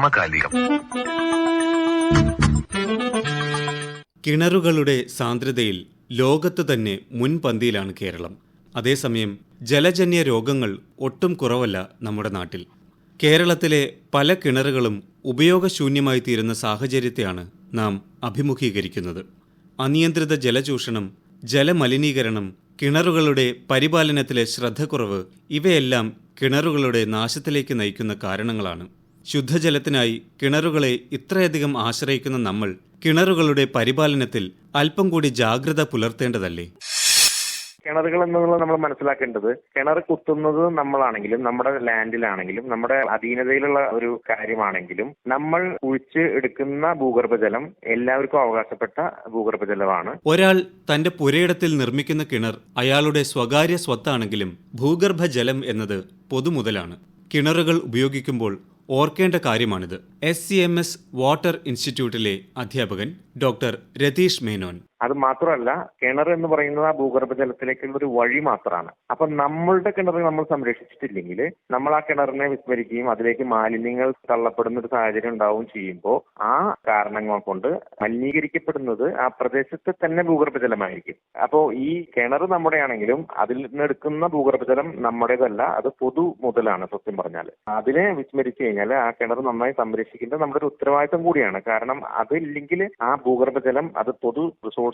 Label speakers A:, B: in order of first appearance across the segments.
A: സമകാലികം.
B: കിണറുകളുടെ സാന്ദ്രതയിൽ ലോകത്ത് തന്നെ മുൻപന്തിയിലാണ് കേരളം. അതേസമയം ജലജന്യ രോഗങ്ങൾ ഒട്ടും കുറവല്ല നമ്മുടെ നാട്ടിൽ. കേരളത്തിലെ പല കിണറുകളും ഉപയോഗശൂന്യമായി തീരുന്ന സാഹചര്യത്തെയാണ് നാം അഭിമുഖീകരിക്കുന്നത്. അനിയന്ത്രിത ജലചൂഷണം ജലമലിനീകരണം കിണറുകളുടെ പരിപാലനത്തിലെ ശ്രദ്ധക്കുറവ് ഇവയെല്ലാം കിണറുകളുടെ നാശത്തിലേക്ക് നയിക്കുന്ന കാരണങ്ങളാണ്. ശുദ്ധജലത്തിനായി കിണറുകളെ ഇത്രയധികം ആശ്രയിക്കുന്ന നമ്മൾ കിണറുകളുടെ പരിപാലനത്തിൽ അല്പം കൂടി ജാഗ്രത പുലർത്തേണ്ടതല്ലേ?
C: കിണറുകൾ എന്നുള്ളത് നമ്മൾ മനസ്സിലാക്കേണ്ടത് കിണർ കുത്തുന്നത് നമ്മളാണെങ്കിലും നമ്മുടെ ലാൻഡിലാണെങ്കിലും നമ്മുടെ അധീനതയിലുള്ള ഒരു കാര്യമാണെങ്കിലും നമ്മൾ കുഴിച്ച് എടുക്കുന്ന ഭൂഗർഭജലം എല്ലാവർക്കും അവകാശപ്പെട്ട ഭൂഗർഭജലമാണ്.
B: ഒരാൾ തന്റെ പുരയിടത്തിൽ നിർമ്മിക്കുന്ന കിണർ അയാളുടെ സ്വകാര്യ സ്വത്താണെങ്കിലും ഭൂഗർഭജലം എന്നത് പൊതുമുതലാണ്. കിണറുകൾ ഉപയോഗിക്കുമ്പോൾ ഓർക്കേണ്ട കാര്യമാണിത്. S C M S water ഇൻസ്റ്റിറ്റ്യൂട്ടിലെ അധ്യാപകൻ ഡോക്ടർ രതീഷ് മേനോൻ.
C: അത് മാത്രമല്ല കിണർ എന്ന് പറയുന്നത് ആ ഭൂഗർഭജലത്തിലേക്കുള്ള ഒരു വഴി മാത്രമാണ്. അപ്പൊ നമ്മളുടെ കിണർ നമ്മൾ സംരക്ഷിച്ചിട്ടില്ലെങ്കിൽ നമ്മൾ ആ കിണറിനെ വിസ്മരിക്കുകയും അതിലേക്ക് മാലിന്യങ്ങൾ തള്ളപ്പെടുന്ന ഒരു സാഹചര്യം ഉണ്ടാവുകയും ചെയ്യുമ്പോൾ ആ കാരണങ്ങൾ കൊണ്ട് മലിനീകരിക്കപ്പെടുന്നത് ആ പ്രദേശത്തെ തന്നെ ഭൂഗർഭജലമായിരിക്കും. അപ്പോൾ ഈ കിണർ നമ്മുടെയാണെങ്കിലും അതിൽ നിന്നെടുക്കുന്ന ഭൂഗർഭജലം നമ്മുടേതല്ല അത് പൊതു മുതലാണ് സത്യം പറഞ്ഞാൽ. അതിനെ വിസ്മരിച്ചു കഴിഞ്ഞാൽ ആ കിണർ നന്നായി സംരക്ഷിക്കേണ്ടത് നമ്മുടെ ഒരു ഉത്തരവാദിത്തം കൂടിയാണ്. കാരണം അതില്ലെങ്കിൽ ആ ഭൂഗർഭജലം അത് പൊതു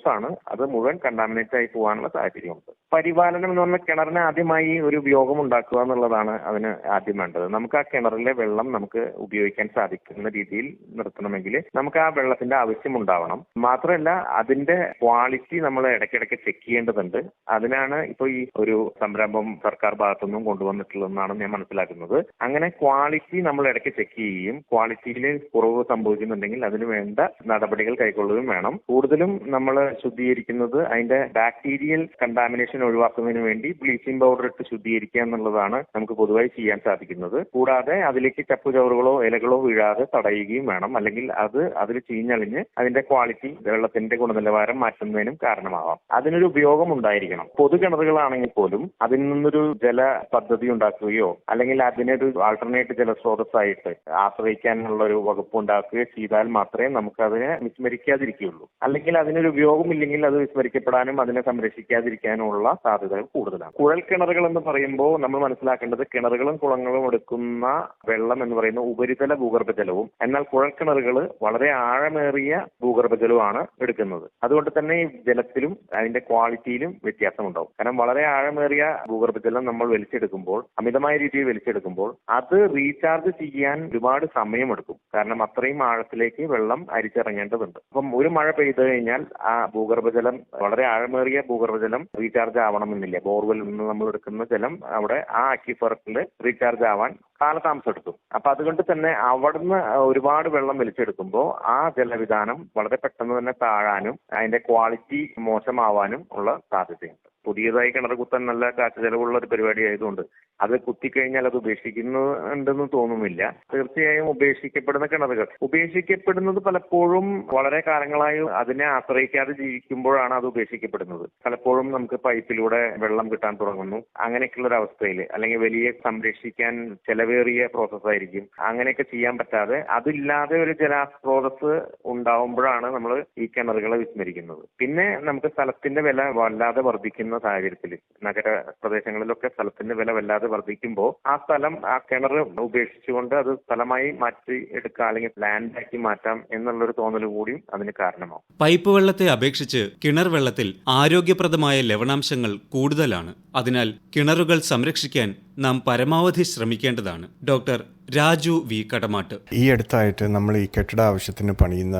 C: ആണ്. അത് മുഴുവൻ കണ്ടാമിനേറ്റ് ആയി പോകാനുള്ള സാഹചര്യമുണ്ട്. പരിപാലനം എന്ന് പറഞ്ഞാൽ കിണറിന് ആദ്യമായി ഒരു ഉപയോഗം ഉണ്ടാക്കുക എന്നുള്ളതാണ് അതിന് ആദ്യം വേണ്ടത്. നമുക്ക് ആ കിണറിലെ വെള്ളം നമുക്ക് ഉപയോഗിക്കാൻ സാധിക്കുന്ന രീതിയിൽ നിർത്തണമെങ്കിൽ നമുക്ക് ആ വെള്ളത്തിന്റെ ആവശ്യം ഉണ്ടാവണം. മാത്രമല്ല അതിന്റെ ക്വാളിറ്റി നമ്മൾ ഇടയ്ക്കിടയ്ക്ക് ചെക്ക് ചെയ്യേണ്ടതുണ്ട്. അതിനാണ് ഇപ്പോൾ ഈ ഒരു സംരംഭം സർക്കാർ ഭാഗത്തുനിന്നും കൊണ്ടുവന്നിട്ടുള്ളതെന്നാണ് ഞാൻ മനസ്സിലാക്കുന്നത്. അങ്ങനെ ക്വാളിറ്റി നമ്മൾ ഇടയ്ക്ക് ചെക്ക് ചെയ്യുകയും ക്വാളിറ്റിയിൽ കുറവ് സംഭവിക്കുന്നുണ്ടെങ്കിൽ അതിന് വേണ്ട നടപടികൾ കൈക്കൊള്ളുകയും വേണം. കൂടുതലും നമ്മൾ ശുദ്ധീകരിക്കുന്നത് അതിന്റെ ബാക്ടീരിയൽ കണ്ടാമിനേഷൻ ഒഴിവാക്കുന്നതിന് വേണ്ടി ബ്ലീച്ചിങ് പൗഡർ ഇട്ട് ശുദ്ധീകരിക്കുക എന്നുള്ളതാണ് നമുക്ക് പൊതുവായി ചെയ്യാൻ സാധിക്കുന്നത്. കൂടാതെ അതിലേക്ക് ചപ്പു ചവറുകളോ ഇലകളോ വീഴാതെ തടയുകയും വേണം. അല്ലെങ്കിൽ അത് അതിൽ ചീഞ്ഞളിഞ്ഞ് അതിന്റെ ക്വാളിറ്റി വെള്ളത്തിന്റെ ഗുണനിലവാരം മാറ്റുന്നതിനും കാരണമാവാം. അതിനൊരു ഉപയോഗം ഉണ്ടായിരിക്കണം. പൊതു കിണറുകളാണെങ്കിൽ പോലും അതിൽ നിന്നൊരു ജല പദ്ധതി ഉണ്ടാക്കുകയോ അല്ലെങ്കിൽ അതിനൊരു ആൾട്ടർനേറ്റ് ജലസ്രോതസ്സായിട്ട് ആശ്രയിക്കാനുള്ള ഒരു വകുപ്പ് ഉണ്ടാക്കുകയോ ചെയ്താൽ മാത്രമേ നമുക്ക് അതിനെ വിസ്മരിക്കാതിരിക്കുകയുള്ളൂ. അല്ലെങ്കിൽ അതിനൊരു ഉപയോഗമില്ലെങ്കിൽ അത് വിസ്മരിക്കപ്പെടാനും അതിനെ സംരക്ഷിക്കാതിരിക്കാനുമുള്ള സാധ്യതകൾ കൂടുതലാണ്. കുഴൽ കിണറുകൾ എന്ന് പറയുമ്പോൾ നമ്മൾ മനസ്സിലാക്കേണ്ടത് കിണറുകളും കുളങ്ങളും എടുക്കുന്ന വെള്ളം എന്ന് പറയുന്ന ഉപരിതല ഭൂഗർഭജലവും എന്നാൽ കുഴൽ കിണറുകൾ വളരെ ആഴമേറിയ ഭൂഗർഭജലവുമാണ് എടുക്കുന്നത്. അതുകൊണ്ട് തന്നെ ജലത്തിലും അതിന്റെ ക്വാളിറ്റിയിലും വ്യത്യാസമുണ്ടാവും. കാരണം വളരെ ആഴമേറിയ ഭൂഗർഭജലം നമ്മൾ വലിച്ചെടുക്കുമ്പോൾ അമിതമായ രീതിയിൽ വലിച്ചെടുക്കുമ്പോൾ അത് റീചാർജ് ചെയ്യാൻ ഒരുപാട് സമയമെടുക്കും. കാരണം അത്രയും ആഴത്തിലേക്ക് വെള്ളം അരിച്ചിറങ്ങേണ്ടതുണ്ട്. അപ്പം ഒരു മഴ പെയ്തു കഴിഞ്ഞാൽ ആ ഭൂഗർഭജലം വളരെ ആഴമേറിയ ഭൂഗർഭജലം റീചാർജ് ആവണമെന്നില്ല ബോർവെൽ നിന്ന് നമ്മൾ എടുക്കുന്ന ജലം അവിടെ ആ അക്വിഫറിൽ റീചാർജ് ആവാൻ കാലതാമസം എടുക്കും അപ്പൊ അതുകൊണ്ട് തന്നെ അവിടുന്ന് ഒരുപാട് വെള്ളം വലിച്ചെടുക്കുമ്പോൾ ആ ജലവിധാനം വളരെ പെട്ടെന്ന് തന്നെ താഴാനും അതിന്റെ ക്വാളിറ്റി മോശമാവാനും ഉള്ള സാധ്യതയുണ്ട്. പുതിയതായി കിണർ കുത്താൻ നല്ല കാറ്റ് ചെലവുള്ള ഒരു പരിപാടി ആയതുകൊണ്ട് അത് കുത്തിക്കഴിഞ്ഞാൽ അത് ഉപേക്ഷിക്കുന്നുണ്ടെന്ന് തോന്നുന്നില്ല. തീർച്ചയായും ഉപേക്ഷിക്കപ്പെടുന്ന കിണറുകൾ. ഉപേക്ഷിക്കപ്പെടുന്നത് പലപ്പോഴും വളരെ കാലങ്ങളായി അതിനെ ആശ്രയിക്കാതെ ജീവിക്കുമ്പോഴാണ് അത് ഉപേക്ഷിക്കപ്പെടുന്നത്. പലപ്പോഴും നമുക്ക് പൈപ്പിലൂടെ വെള്ളം കിട്ടാൻ തുടങ്ങുന്നു. അങ്ങനെയൊക്കെയുള്ള ഒരു അവസ്ഥയിൽ അല്ലെങ്കിൽ വലിയ സംരക്ഷിക്കാൻ ചെലവേറിയ പ്രോസസ് ആയിരിക്കും. അങ്ങനെയൊക്കെ ചെയ്യാൻ പറ്റാതെ അതില്ലാതെ ഒരു ജലസ്രോതസ് ഉണ്ടാവുമ്പോഴാണ് നമ്മൾ ഈ കിണറുകളെ വിസ്മരിക്കുന്നത്. പിന്നെ നമുക്ക് സ്ഥലത്തിന്റെ വില വല്ലാതെ വർദ്ധിക്കുന്ന സാഹചര്യത്തിൽ നഗര പ്രദേശങ്ങളിലൊക്കെ സ്ഥലത്തിന്റെ വില വല്ലാതെ വർദ്ധിക്കുമ്പോൾ ആ സ്ഥലം ആ കിണർ ഉപേക്ഷിച്ചുകൊണ്ട് അത് സ്ഥലമായി മാറ്റി എടുക്കുക അല്ലെങ്കിൽ ലാൻഡാക്കി മാറ്റാം എന്നുള്ളൊരു തോന്നൽ കൂടിയും അതിന് കാരണമാവും.
B: പൈപ്പ് വെള്ളത്തെ അപേക്ഷിച്ച് കിണർ വെള്ളത്തിൽ ആരോഗ്യപ്രദമായ ലവണാംശങ്ങൾ കൂടുതലാണ്. അതിനാൽ കിണറുകൾ സംരക്ഷിക്കാൻ നാം പരമാവധി ശ്രമിക്കേണ്ടതാണ്. Doctor Raju V Kadamattu.
D: ഈ അടുത്തായിട്ട് നമ്മൾ ഈ കെട്ടിട ആവശ്യത്തിന് പണിയുന്ന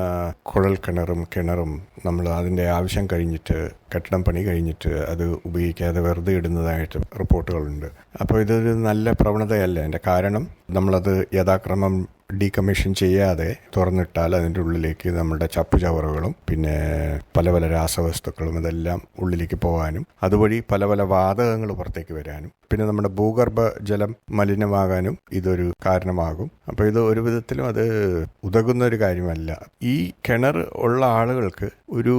D: കുഴൽ കിണറും കിണറും നമ്മൾ അതിന്റെ ആവശ്യം കഴിഞ്ഞിട്ട് കെട്ടിടം പണി കഴിഞ്ഞിട്ട് അത് ഉപയോഗിക്കാതെ വെറുതെ ഇടുന്നതായിട്ട് റിപ്പോർട്ടുകളുണ്ട്. അപ്പോൾ ഇതൊരു നല്ല പ്രവണതയല്ല. എന്റെ കാരണം നമ്മളത് യഥാക്രമം ഡീകമ്മീഷൻ ചെയ്യാതെ തുറന്നിട്ടാൽ അതിന്റെ ഉള്ളിലേക്ക് നമ്മുടെ ചപ്പുചവറുകളും പിന്നെ പല പല രാസവസ്തുക്കളും ഇതെല്ലാം ഉള്ളിലേക്ക് പോകാനും അതുവഴി പല പല വാതകങ്ങൾ പുറത്തേക്ക് വരാനും പിന്നെ നമ്മുടെ ഭൂഗർഭ ജലം മലിനമാകാനും ഇതൊരു കാരണമാകും. അപ്പോൾ ഇത് ഒരു വിധത്തിലും അത് ഉതകുന്ന ഒരു കാര്യമല്ല. ഈ കിണർ ഉള്ള ആളുകൾക്ക് ഒരു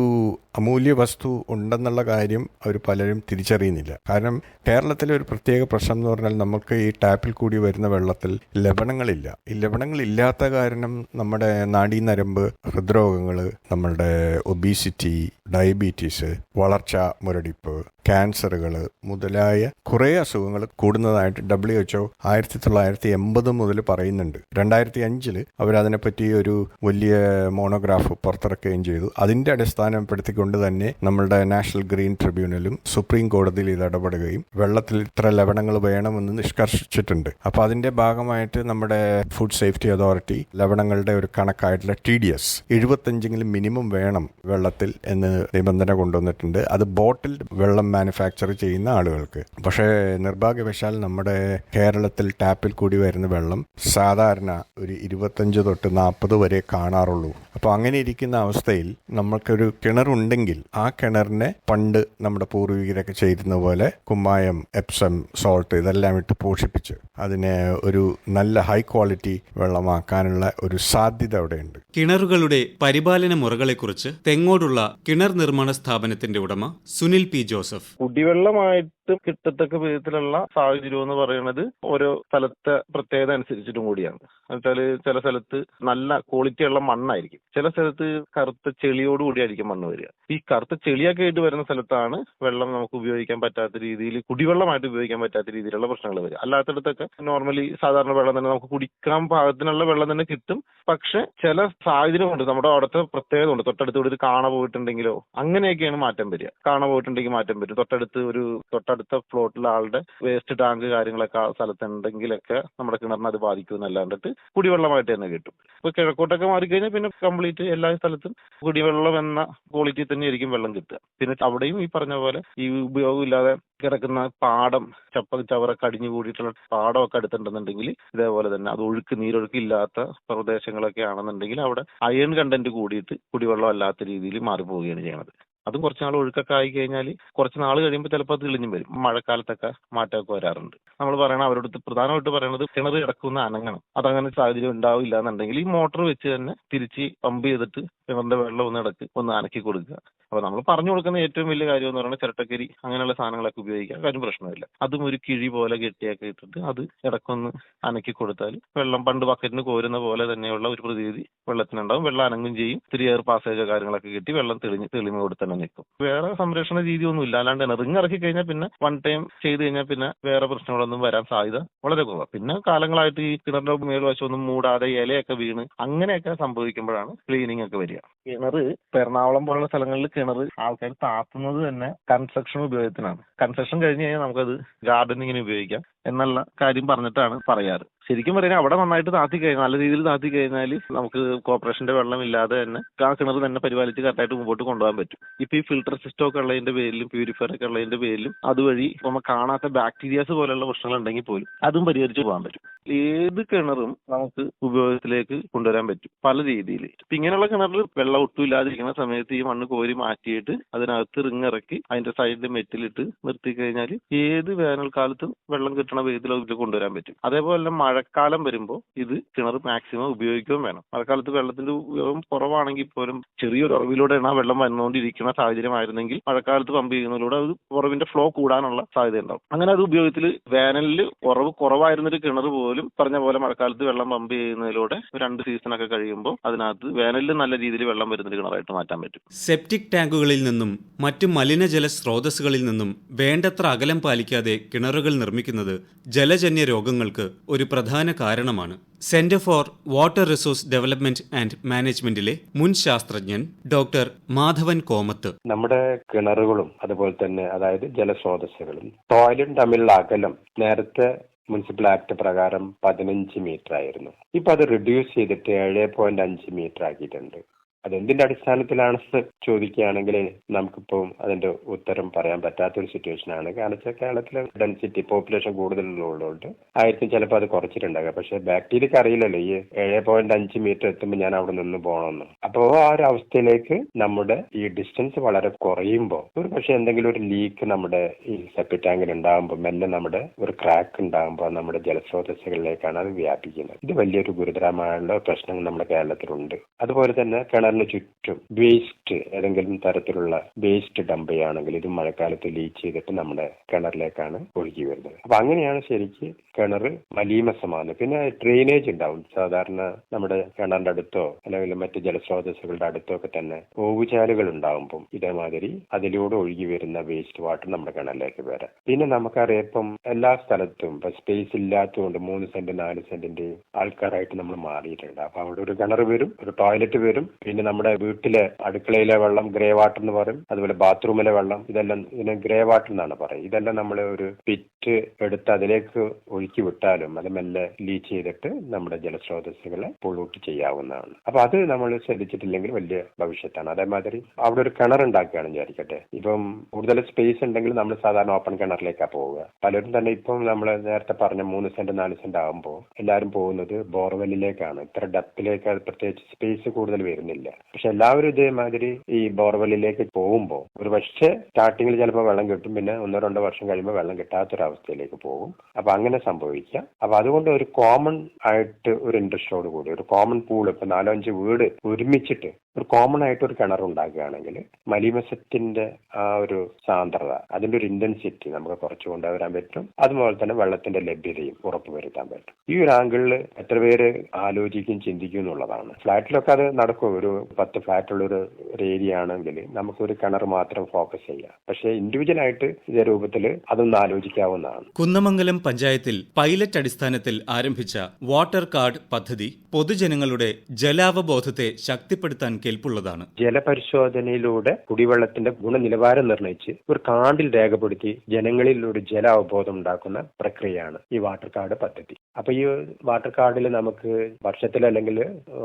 D: അമൂല്യ വസ്തു ഉണ്ടെന്നുള്ള കാര്യം അവർ പലരും തിരിച്ചറിയുന്നില്ല. കാരണം കേരളത്തിലെ ഒരു പ്രത്യേക പ്രശ്നം എന്ന് പറഞ്ഞാൽ നമുക്ക് ഈ ടാപ്പിൽ കൂടി വരുന്ന വെള്ളത്തിൽ ലവണങ്ങളില്ല. ഈ ലവണങ്ങളില്ലാത്ത കാരണം നമ്മുടെ നാഡീനരമ്പ് ഹൃദ്രോഗങ്ങൾ നമ്മളുടെ ഒബീസിറ്റി ഡയബറ്റീസ് വളർച്ച മുരടിപ്പ് ക്യാൻസറുകൾ മുതലായ കുറേ അസുഖങ്ങൾ കൂടുന്നതായിട്ട് ഡബ്ല്യു എച്ച്ഒ ആയിരത്തി തൊള്ളായിരത്തി എൺപത് മുതൽ പറയുന്നുണ്ട്. രണ്ടായിരത്തി അഞ്ചിൽ അവരതിനെപ്പറ്റി ഒരു വലിയ മോണോഗ്രാഫ് പുറത്തിറക്കുകയും ചെയ്തു. അതിന്റെ അടിസ്ഥാനപ്പെടുത്തിക്കൊണ്ട് തന്നെ നമ്മളുടെ നാഷണൽ ഗ്രീൻ ട്രിബ്യൂണലും സുപ്രീം കോടതിയിൽ ഇത് ഇടപെടുകയും വെള്ളത്തിൽ ഇത്ര ലവണങ്ങൾ വേണമെന്ന് നിഷ്കർഷിച്ചിട്ടുണ്ട്. അപ്പോൾ അതിന്റെ ഭാഗമായിട്ട് നമ്മുടെ ഫുഡ് സേഫ്റ്റി അതോറിറ്റി ലവണങ്ങളുടെ ഒരു കണക്കായിട്ടുള്ള ടി ഡി എസ് എഴുപത്തഞ്ചെങ്കിലും മിനിമം വേണം വെള്ളത്തിൽ എന്ന് നിബന്ധന കൊണ്ടുവന്നിട്ടുണ്ട്. അത് ബോട്ടിൽ വെള്ളം മാനുഫാക്ചർ ചെയ്യുന്ന ആളുകൾക്ക്. പക്ഷേ നിർഭാഗ്യവശാൽ നമ്മുടെ കേരളത്തിൽ ടാപ്പിൽ കൂടി വരുന്ന വെള്ളം സാധാരണ ഒരു ഇരുപത്തഞ്ച് തൊട്ട് നാൽപ്പത് വരെ കാണാറുള്ളൂ. അപ്പോൾ അങ്ങനെ ഇരിക്കുന്ന അവസ്ഥയിൽ നമ്മൾക്കൊരു കിണറുണ്ടെങ്കിൽ ആ കിണറിനെ പണ്ട് നമ്മുടെ പൂർവികരൊക്കെ ചെയ്തിരുന്ന പോലെ കുമ്മായം എപ്സം സോൾട്ട് ഇതെല്ലാം ഇട്ട് പോഷിപ്പിച്ച് അതിനെ ഒരു നല്ല ഹൈ ക്വാളിറ്റി വെള്ളമാക്കാനുള്ള ഒരു സാധ്യത അവിടെയുണ്ട്.
B: കിണറുകളുടെ പരിപാലന മുറകളെക്കുറിച്ച് തെങ്ങോടുള്ള കിണർ നിർമ്മാണ സ്ഥാപനത്തിന്റെ ഉടമ സുനിൽ പി ജോസഫ്.
A: കുടിവെള്ളമായിട്ട് കിട്ടത്തക്ക വിധത്തിലുള്ള സാഹചര്യം എന്ന് പറയുന്നത് ഓരോ സ്ഥലത്തെ പ്രത്യേകത അനുസരിച്ചിട്ടും കൂടിയാണ്. എന്നുവെച്ചാൽ ചില സ്ഥലത്ത് നല്ല ക്വാളിറ്റി ഉള്ള മണ്ണായിരിക്കും. ചില സ്ഥലത്ത് കറുത്ത ചെളിയോട് കൂടിയായിരിക്കും മണ്ണ് വരിക. ഈ കറുത്ത ചെളിയൊക്കെ ആയിട്ട് വരുന്ന സ്ഥലത്താണ് വെള്ളം നമുക്ക് ഉപയോഗിക്കാൻ പറ്റാത്ത രീതിയിൽ കുടിവെള്ളമായിട്ട് ഉപയോഗിക്കാൻ പറ്റാത്ത രീതിയിലുള്ള പ്രശ്നങ്ങൾ വരിക. അല്ലാത്തടത്തൊക്കെ നോർമലി സാധാരണ വെള്ളം തന്നെ നമുക്ക് കുടിക്കാൻ പാകത്തിനുള്ള വെള്ളം തന്നെ കിട്ടും. പക്ഷെ ചില സാഹചര്യം കൊണ്ട് നമ്മുടെ അവിടുത്തെ പ്രത്യേകത ഉണ്ട് തൊട്ടടുത്ത് ഒരു കാണ പോയിട്ടുണ്ടെങ്കിലോ അങ്ങനെയൊക്കെയാണ് മാറ്റം വരിക. കാണ പോയിട്ടുണ്ടെങ്കിൽ മാറ്റം വരും. തൊട്ടടുത്ത് ഒരു തൊട്ടടുത്ത ഫ്ലോട്ടിലെ ആളുടെ വേസ്റ്റ് ടാങ്ക് കാര്യങ്ങളൊക്കെ ആ സ്ഥലത്തുണ്ടെങ്കിലൊക്കെ നമ്മുടെ കിണറിനെ അത് ബാധിക്കുമെന്നല്ലാണ്ടിട്ട് കുടിവെള്ളമായിട്ട് തന്നെ കിട്ടും. ഇപ്പൊ കിഴക്കോട്ടൊക്കെ മാറിക്കഴിഞ്ഞാൽ പിന്നെ കംപ്ലീറ്റ് എല്ലാ സ്ഥലത്തും കുടിവെള്ളം എന്ന ക്വാളിറ്റി തന്നെയായിരിക്കും വെള്ളം കിട്ടുക. പിന്നെ അവിടെയും ഈ പറഞ്ഞ പോലെ ഈ ഉപയോഗമില്ലാതെ കിടക്കുന്ന പാടം ചപ്പ ചവറൊക്കെ അടിഞ്ഞു കൂടിയിട്ടുള്ള പാടമൊക്കെ അടുത്തുണ്ടെന്നുണ്ടെങ്കിൽ ഇതേപോലെ തന്നെ അത് ഒഴുക്ക് നീരൊഴുക്കില്ലാത്ത പ്രദേശങ്ങളൊക്കെ ആണെന്നുണ്ടെങ്കിൽ അവിടെ അയൺ കണ്ടന്റ് കൂടിയിട്ട് കുടിവെള്ളം അല്ലാത്ത രീതിയിൽ മാറിപ്പോവുകയാണ് ചെയ്യുന്നത് അതും കുറച്ച് നാൾ ഒഴുക്കൊക്കെ ആയി കഴിഞ്ഞാൽ കുറച്ച് നാൾ കഴിയുമ്പോൾ ചിലപ്പോൾ അത് തെളിഞ്ഞും വരും. മഴക്കാലത്തൊക്കെ മാറ്റമൊക്കെ വരാറുണ്ട്. നമ്മൾ പറയണ അവരോട് പ്രധാനമായിട്ട് പറയുന്നത് കിണർ കിടക്കുന്ന അനങ്ങണം. അതങ്ങനെ സാഹചര്യം ഉണ്ടാവില്ല എന്നുണ്ടെങ്കിൽ ഈ മോട്ടോർ വെച്ച് തന്നെ തിരിച്ച് പമ്പ് ചെയ്തിട്ട് കിണറിന്റെ വെള്ളം ഒന്ന് ഇടയ്ക്ക് ഒന്ന് അനക്കി കൊടുക്കുക. അപ്പൊ നമ്മൾ പറഞ്ഞു കൊടുക്കുന്ന ഏറ്റവും വലിയ കാര്യം എന്ന് പറയുന്നത് ചിരട്ടക്കരി അങ്ങനെയുള്ള സാധനങ്ങളൊക്കെ ഉപയോഗിക്കാം കാര്യം പ്രശ്നമില്ല. അതും ഒരു കിഴി പോലെ കെട്ടിയൊക്കെ ഇട്ടിട്ട് അത് ഇടക്കൊന്ന് അനക്കി കൊടുത്താൽ വെള്ളം പണ്ട് ബക്കറ്റിന് കോരുന്ന പോലെ തന്നെയുള്ള ഒരു പ്രതിവിധി വെള്ളത്തിനുണ്ടാവും. വെള്ളം അനങ്ങും ചെയ്യും. ഇത്തിരി എയർ പാസേജ് കാര്യങ്ങളൊക്കെ കിട്ടി വെള്ളം തെളിഞ്ഞ് തെളിമ കൊടുത്ത് തന്നെ നിൽക്കും. വേറെ സംരക്ഷണ രീതിയൊന്നും ഇല്ല അല്ലാണ്ട് റിങ് ഇറക്കി കഴിഞ്ഞാൽ പിന്നെ വൺ ടൈം ചെയ്ത് കഴിഞ്ഞാൽ പിന്നെ വേറെ പ്രശ്നങ്ങളൊന്നും വരാൻ സാധ്യത വളരെ കുറവാണ് പിന്നെ കാലങ്ങളായിട്ട് ഈ കിണറിന്റെ മേൽവശമൊന്നും മൂടാതെ ഇലയൊക്കെ വീണ് അങ്ങനെയൊക്കെ സംഭവിക്കുമ്പോഴാണ് ക്ലീനിങ് ഒക്കെ വരിക. കിണർ എറണാകുളം പോലുള്ള സ്ഥലങ്ങളിൽ കിണർ ആൾക്കാർ താത്തുന്നത് തന്നെ കൺസ്ട്രക്ഷൻ ഉപയോഗത്തിനാണ്. കൺസ്ട്രക്ഷൻ കഴിഞ്ഞ് കഴിഞ്ഞാൽ നമുക്കത് ഗാർഡനിങ്ങിന് ഉപയോഗിക്കാം. എന്നുള്ള കാര്യം പറഞ്ഞിട്ടാണ് പറയാറ്. ശരിക്കും പറഞ്ഞാൽ അവിടെ നന്നായിട്ട് താത്തി കഴിഞ്ഞാൽ നല്ല രീതിയിൽ താത്തി കഴിഞ്ഞാൽ നമുക്ക് കോർപ്പറേഷന്റെ വെള്ളം ഇല്ലാതെ തന്നെ ആ കിണർ തന്നെ പരിപാലിച്ച് കറക്റ്റായിട്ട് മുമ്പോട്ട് കൊണ്ടുപോകാൻ പറ്റും. ഇപ്പൊ ഈ ഫിൽട്ടർ സിസ്റ്റം ഒക്കെ ഉള്ളതിന്റെ പേരിലും പ്യൂരിഫയർ ഒക്കെ ഉള്ളതിന്റെ പേരിലും അതുവഴി നമ്മൾ കാണാത്ത ബാക്ടീരിയാസ് പോലെയുള്ള പ്രശ്നങ്ങൾ ഉണ്ടെങ്കിൽ പോലും അതും പരിഹരിച്ച് പോകാൻ പറ്റും. ഏത് കിണറും നമുക്ക് ഉപയോഗത്തിലേക്ക് കൊണ്ടുവരാൻ പറ്റും പല രീതിയിൽ. ഇപ്പൊ ഇങ്ങനെയുള്ള കിണറിൽ വെള്ളം ഒട്ടും ഇല്ലാതിരിക്കുന്ന സമയത്ത് ഈ മണ്ണ് കോരി മാറ്റിയിട്ട് അതിനകത്ത് റിങ് ഇറക്കി അതിന്റെ സൈഡിൽ മെറ്റിലിട്ട് നിർത്തി കഴിഞ്ഞാൽ ഏത് വേനൽക്കാലത്തും വെള്ളം കിട്ടണ വിധത്തിൽ അതിൽ കൊണ്ടുവരാൻ പറ്റും. അതേപോലെ തന്നെ മഴക്കാലം വരുമ്പോൾ ഇത് കിണർ മാക്സിമം ഉപയോഗിക്കുകയും വേണം. മഴക്കാലത്ത് വെള്ളത്തിന്റെ ഉപയോഗം കുറവാണെങ്കിൽ പോലും ചെറിയൊരു ഉറവിലൂടെയാണ് ആ വെള്ളം വന്നുകൊണ്ടിരിക്കുന്ന സാഹചര്യമായിരുന്നെങ്കിൽ മഴക്കാലത്ത് പമ്പ് ചെയ്യുന്നതിലൂടെ അത് ഉറവിന്റെ ഫ്ലോ കൂടാനുള്ള സാധ്യത ഉണ്ടാവും അങ്ങനെ അത് ഉപയോഗത്തിൽ വേനലിൽ ഉറവ് കുറവായിരുന്നൊരു കിണർ പോലും പറഞ്ഞ പോലെ മഴക്കാലത്ത് വെള്ളം പമ്പ് ചെയ്യുന്നതിലൂടെ രണ്ട് സീസണൊക്കെ കഴിയുമ്പോൾ അതിനകത്ത് വേനലിൽ നല്ല രീതിയിൽ വെള്ളം വരുന്നൊരു കിണറായിട്ട് മാറ്റാൻ പറ്റും.
B: സെപ്റ്റിക് ടാങ്കുകളിൽ നിന്നും മറ്റു മലിനജല സ്രോതസ്സുകളിൽ നിന്നും വേണ്ടത്ര അകലം പാലിക്കാതെ കിണറുകൾ നിർമ്മിക്കുന്നത് ജലജന്യ രോഗങ്ങൾക്ക് ഒരു പ്രധാന കാരണമാണ് centre for water resource development and മാനേജ്മെന്റിലെ മുൻ ശാസ്ത്രജ്ഞൻ ഡോക്ടർ മാധവൻ കോമത്ത്.
E: നമ്മുടെ കിണറുകളും അതുപോലെ തന്നെ അതായത് ജലസ്രോതസ്സുകളും ടോയ്ലറ്റും തമ്മിലുള്ള അകലം നേരത്തെ മുനിസിപ്പൽ ആക്ട് പ്രകാരം പതിനഞ്ച് മീറ്റർ ആയിരുന്നു ഇപ്പൊ അത് റിഡ്യൂസ് ചെയ്തിട്ട് ഏഴ് പോയിന്റ് അഞ്ച് മീറ്റർ ആക്കിയിട്ടുണ്ട് അത് എന്തിന്റെ അടിസ്ഥാനത്തിലാണെന്ന് ചോദിക്കുകയാണെങ്കിൽ നമുക്കിപ്പോൾ അതിന്റെ ഉത്തരം പറയാൻ പറ്റാത്ത ഒരു സിറ്റുവേഷൻ ആണ്. കാരണം വെച്ചാൽ കേരളത്തിലെ ഡെൻസിറ്റി പോപ്പുലേഷൻ കൂടുതലുള്ളതുകൊണ്ട് ആയിരിക്കും ചിലപ്പോൾ അത് കുറച്ചിട്ടുണ്ടാകുക പക്ഷെ ബാക്ടീരിയക്ക് അറിയില്ലല്ലോ ഈ ഏഴ് പോയിന്റ് അഞ്ച് മീറ്റർ എത്തുമ്പോൾ ഞാൻ അവിടെ നിന്ന് പോകണമെന്ന് അപ്പോൾ ആ ഒരു അവസ്ഥയിലേക്ക് നമ്മുടെ ഈ ഡിസ്റ്റൻസ് വളരെ കുറയുമ്പോൾ ഒരു പക്ഷെ എന്തെങ്കിലും ഒരു ലീക്ക് നമ്മുടെ ഈ സെപ്റ്റി ടാങ്കിൽ ഉണ്ടാകുമ്പോൾ മെല്ലെ നമ്മുടെ ഒരു ക്രാക്ക് ഉണ്ടാകുമ്പോൾ നമ്മുടെ ജലസ്രോതസ്സുകളിലേക്കാണ് അത് വ്യാപിക്കുന്നത്. ഇത് വലിയൊരു ഗുരുതരമായുള്ള പ്രശ്നങ്ങൾ നമ്മുടെ കേരളത്തിലുണ്ട്. അതുപോലെ തന്നെ കിണറിന് ചുറ്റും വേസ്റ്റ് ഏതെങ്കിലും തരത്തിലുള്ള വേസ്റ്റ് ഡംപ് ചെയ്യുകയാണെങ്കിൽ ഇത് മഴക്കാലത്ത് ലീച്ച് ചെയ്തിട്ട് നമ്മുടെ കിണറിലേക്കാണ് ഒഴുകി വരുന്നത്. അപ്പൊ അങ്ങനെയാണ് ശരിക്ക് കിണർ മലീമസമാകുന്നത്. പിന്നെ ഡ്രെയിനേജ് ഉണ്ടാവും. സാധാരണ നമ്മുടെ കിണറിന്റെ അടുത്തോ അല്ലെങ്കിൽ മറ്റ് ജലസ്രോതസ്സുകളുടെ അടുത്തോ ഒക്കെ തന്നെ ഓവുചാലുകൾ ഉണ്ടാകുമ്പോൾ ഇതേമാതിരി അതിലൂടെ ഒഴുകി വരുന്ന വേസ്റ്റ് വാട്ടർ നമ്മുടെ കിണറിലേക്ക് വരാം. പിന്നെ നമുക്കറിയാം ഇപ്പം എല്ലാ സ്ഥലത്തും ഇപ്പൊ സ്പേസ് ഇല്ലാത്തതുകൊണ്ട് മൂന്ന് സെന്റ് നാല് സെന്റിന്റെ ആൾക്കാരായിട്ട് നമ്മൾ മാറിയിട്ടുണ്ട്. അപ്പൊ അവിടെ ഒരു കിണർ വരും ഒരു ടോയ്ലറ്റ് വരും പിന്നെ നമ്മുടെ വീട്ടിലെ അടുക്കളയിലെ വെള്ളം ഗ്രേ വാട്ടർ എന്ന് പറയും. അതുപോലെ ബാത്റൂമിലെ വെള്ളം. ഇതെല്ലാം ഇതിനെ ഗ്രേ വാട്ടർ എന്നാണ് പറയുക. ഇതെല്ലാം നമ്മൾ ഒരു പിറ്റ് എടുത്ത് അതിലേക്ക് ഒഴുക്കി വിട്ടാലും അത് മെല്ലെ ലീച്ച് ചെയ്തിട്ട് നമ്മുടെ ജലസ്രോതസ്സുകളെ പൊള്ളൂട്ട് ചെയ്യാവുന്നതാണ്. അപ്പൊ അത് നമ്മൾ ശ്രദ്ധിച്ചിട്ടില്ലെങ്കിൽ വലിയ ഭവിഷ്യത്താണ്. അതേമാതിരി അവിടെ ഒരു കിണർ ഉണ്ടാക്കുകയാണ് വിചാരിക്കട്ടെ. ഇപ്പം കൂടുതൽ സ്പേസ് ഉണ്ടെങ്കിൽ നമ്മൾ സാധാരണ ഓപ്പൺ കിണറിലേക്കാണ് പോവുക. പലരും തന്നെ ഇപ്പം നമ്മൾ നേരത്തെ പറഞ്ഞ മൂന്ന് സെന്റ് നാല് സെന്റ് ആകുമ്പോൾ എല്ലാവരും പോകുന്നത് ബോർവെല്ലിലേക്കാണ് ഇത്ര ഡെപ്തിലേക്ക് പ്രത്യേകിച്ച് സ്പേസ് കൂടുതൽ വരുന്നില്ല. പക്ഷെ എല്ലാവരും ഇതേമാതിരി ഈ ബോർവെല്ലിലേക്ക് പോകുമ്പോൾ ഒരു പക്ഷേ സ്റ്റാർട്ടിങ്ങിൽ ചിലപ്പോൾ വെള്ളം കിട്ടും. പിന്നെ ഒന്നോ രണ്ടോ വർഷം കഴിയുമ്പോൾ വെള്ളം കിട്ടാത്തൊരവസ്ഥയിലേക്ക് പോകും. അപ്പൊ അങ്ങനെ സംഭവിക്കാം. അപ്പൊ അതുകൊണ്ട് ഒരു കോമൺ ആയിട്ട് ഒരു ഇൻട്രസ്റ്റോട് കൂടി ഒരു കോമൺ പൂൾ ഇപ്പൊ നാലോ അഞ്ച് വീട് ഒരുമിച്ചിട്ട് ഒരു കോമൺ ആയിട്ട് ഒരു കിണർ ഉണ്ടാക്കുകയാണെങ്കിൽ മലിമസത്തിന്റെ ആ ഒരു സാന്ദ്രത അതിന്റെ ഒരു ഇന്റൻസിറ്റി നമുക്ക് കുറച്ച് കൊണ്ടുവരാൻ പറ്റും. അതുപോലെ തന്നെ വെള്ളത്തിന്റെ ലഭ്യതയും ഉറപ്പുവരുത്താൻ പറ്റും. ഈ ഒരു ആംഗിളിൽ എത്ര പേര് ആലോചിക്കും ചിന്തിക്കും എന്നുള്ളതാണ്. ഫ്ലാറ്റിലൊക്കെ അത് നടക്കും. ഒരു പത്ത് ഫ്ലാറ്റുള്ള ഒരു ഏരിയ ആണെങ്കിൽ നമുക്ക് ഒരു കിണർ മാത്രം ഫോക്കസ് ചെയ്യാം. പക്ഷേ ഇൻഡിവിജ്വൽ ആയിട്ട് ഇതേ രൂപത്തിൽ അതൊന്ന് ആലോചിക്കാവുന്നതാണ്.
B: കുന്നമംഗലം പഞ്ചായത്തിൽ പൈലറ്റ് അടിസ്ഥാനത്തിൽ ആരംഭിച്ച വാട്ടർ കാർഡ് പദ്ധതി പൊതുജനങ്ങളുടെ ജലാവബോധത്തെ ശക്തിപ്പെടുത്താൻ കെൽപ്പുള്ളതാണ്.
E: ജലപരിശോധനയിലൂടെ കുടിവെള്ളത്തിന്റെ ഗുണനിലവാരം നിർണയിച്ച് ഒരു കാർഡിൽ രേഖപ്പെടുത്തി ജനങ്ങളിൽ ഒരു ജല അവബോധം ഉണ്ടാക്കുന്ന പ്രക്രിയയാണ് ഈ വാട്ടർ കാർഡ് പദ്ധതി. അപ്പൊ ഈ വാട്ടർ കാർഡിൽ നമുക്ക് വർഷത്തിൽ അല്ലെങ്കിൽ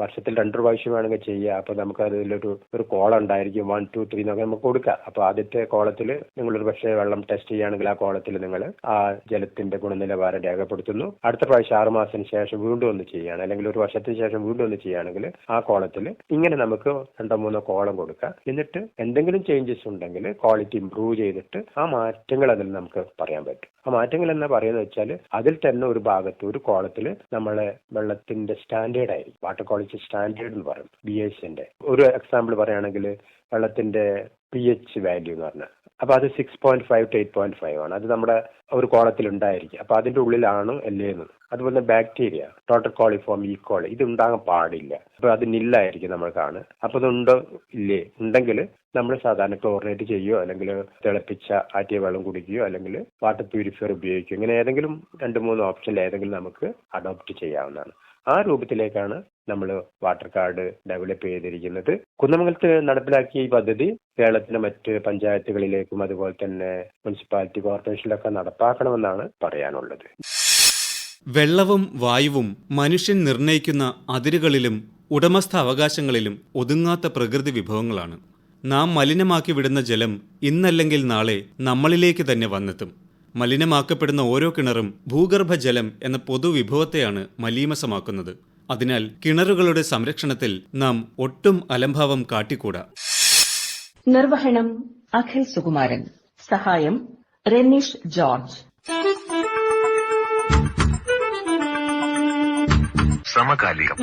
E: വർഷത്തിൽ രണ്ടു പ്രാവശ്യം വേണമെങ്കിൽ ചെയ്യുക അപ്പൊ നമുക്ക് അതിലൊരു ഒരു കോളം ഉണ്ടായിരിക്കും. വൺ ടു ത്രീ എന്നൊക്കെ നമുക്ക് കൊടുക്കാം. അപ്പൊ ആദ്യത്തെ കോളത്തിൽ നിങ്ങൾ ഒരു പക്ഷേ വെള്ളം ടെസ്റ്റ് ചെയ്യുകയാണെങ്കിൽ ആ കോളത്തിൽ നിങ്ങൾ ആ ജലത്തിന്റെ ഗുണനിലവാരം രേഖപ്പെടുത്തുന്നു. അടുത്ത പ്രാവശ്യം ആറുമാസത്തിന് ശേഷം വീണ്ടും ഒന്ന് ചെയ്യുകയാണ്. അല്ലെങ്കിൽ ഒരു വർഷത്തിന് ശേഷം വീണ്ടും ഒന്ന് ചെയ്യുകയാണെങ്കിൽ ആ കോളത്തിൽ ഇങ്ങനെ നമുക്ക് രണ്ടോ മൂന്നോ കോളം കൊടുക്കുക. എന്നിട്ട് എന്തെങ്കിലും ചേഞ്ചസ് ഉണ്ടെങ്കിൽ ക്വാളിറ്റി ഇംപ്രൂവ് ചെയ്തിട്ട് ആ മാറ്റങ്ങൾ അതിൽ നമുക്ക് പറയാൻ പറ്റും. ആ മാറ്റങ്ങൾ എന്നാ പറയുന്നത് വെച്ചാൽ അതിൽ തന്നെ ഒരു ഭാഗത്ത് ഒരു കോളത്തിൽ നമ്മളെ വെള്ളത്തിന്റെ സ്റ്റാൻഡേർഡ് ആയിരിക്കും. വാട്ടർ ക്വാളിറ്റി സ്റ്റാൻഡേർഡ് എന്ന് പറയും. ബി എസിന്റെ ഒരു എക്സാമ്പിൾ പറയുകയാണെങ്കിൽ വെള്ളത്തിന്റെ പി എച്ച് വാല്യൂ എന്ന് പറഞ്ഞാൽ. അപ്പൊ അത് six point five to eight point five ആണ്. അത് നമ്മുടെ ഒരു കോളത്തിൽ ഉണ്ടായിരിക്കും. അപ്പൊ അതിന്റെ ഉള്ളിലാണ് എല്ലേന്ന് അതുപോലെ ബാക്ടീരിയ കോളിഫോം ഈ കോളി ഇത് ഉണ്ടാകാൻ പാടില്ല. അപ്പൊ അത് നില്ലായിരിക്കും നമ്മൾ കാണുക. അപ്പൊ അതുണ്ടോ? ഇല്ലേ. ഉണ്ടെങ്കിൽ നമ്മൾ സാധാരണ ക്ലോറിനേറ്റ് ചെയ്യുകയോ അല്ലെങ്കിൽ തിളപ്പിച്ച ആറ്റിയ വെള്ളം കുടിക്കുകയോ അല്ലെങ്കിൽ വാട്ടർ പ്യൂരിഫയർ ഉപയോഗിക്കുകയോ ഇങ്ങനെ ഏതെങ്കിലും രണ്ട് മൂന്ന് ഓപ്ഷനിൽ ഏതെങ്കിലും നമുക്ക് അഡോപ്റ്റ് ചെയ്യാവുന്നതാണ്. ആ രൂപത്തിലേക്കാണ് നമ്മൾ വാട്ടർ കാർഡ് ഡെവലപ്പ് ചെയ്തിരിക്കുന്നത്. കുന്നമംഗലത്ത് നടപ്പിലാക്കിയ ഈ പദ്ധതി കേരളത്തിലെ മറ്റ് പഞ്ചായത്തുകളിലേക്കും അതുപോലെ തന്നെ മുനിസിപ്പാലിറ്റി കോർപ്പറേഷനിലൊക്കെ നടപ്പാക്കണമെന്നാണ് പറയാനുള്ളത്.
B: വെള്ളവും വായുവും മനുഷ്യൻ നിർണയിക്കുന്ന അതിരുകളിലും ഉടമസ്ഥ അവകാശങ്ങളിലും ഒതുങ്ങാത്ത പ്രകൃതി വിഭവങ്ങളാണ്. നാം മലിനമാക്കി വിടുന്ന ജലം ഇന്നല്ലെങ്കിൽ നാളെ നമ്മളിലേക്ക് തന്നെ വന്നെത്തും. മലിനമാക്കപ്പെടുന്ന ഓരോ കിണറും ഭൂഗർഭജലം എന്ന പൊതുവിഭവത്തെയാണ് മലീമസമാക്കുന്നത്. അതിനാൽ കിണറുകളുടെ സംരക്ഷണത്തിൽ നാം ഒട്ടും അലംഭാവം കാട്ടിക്കൂടാ.
F: നിർവഹണം അഖിൽ സുകുമാരൻ. സഹായം രമേഷ് ജോർജ്.
G: സമകാലികം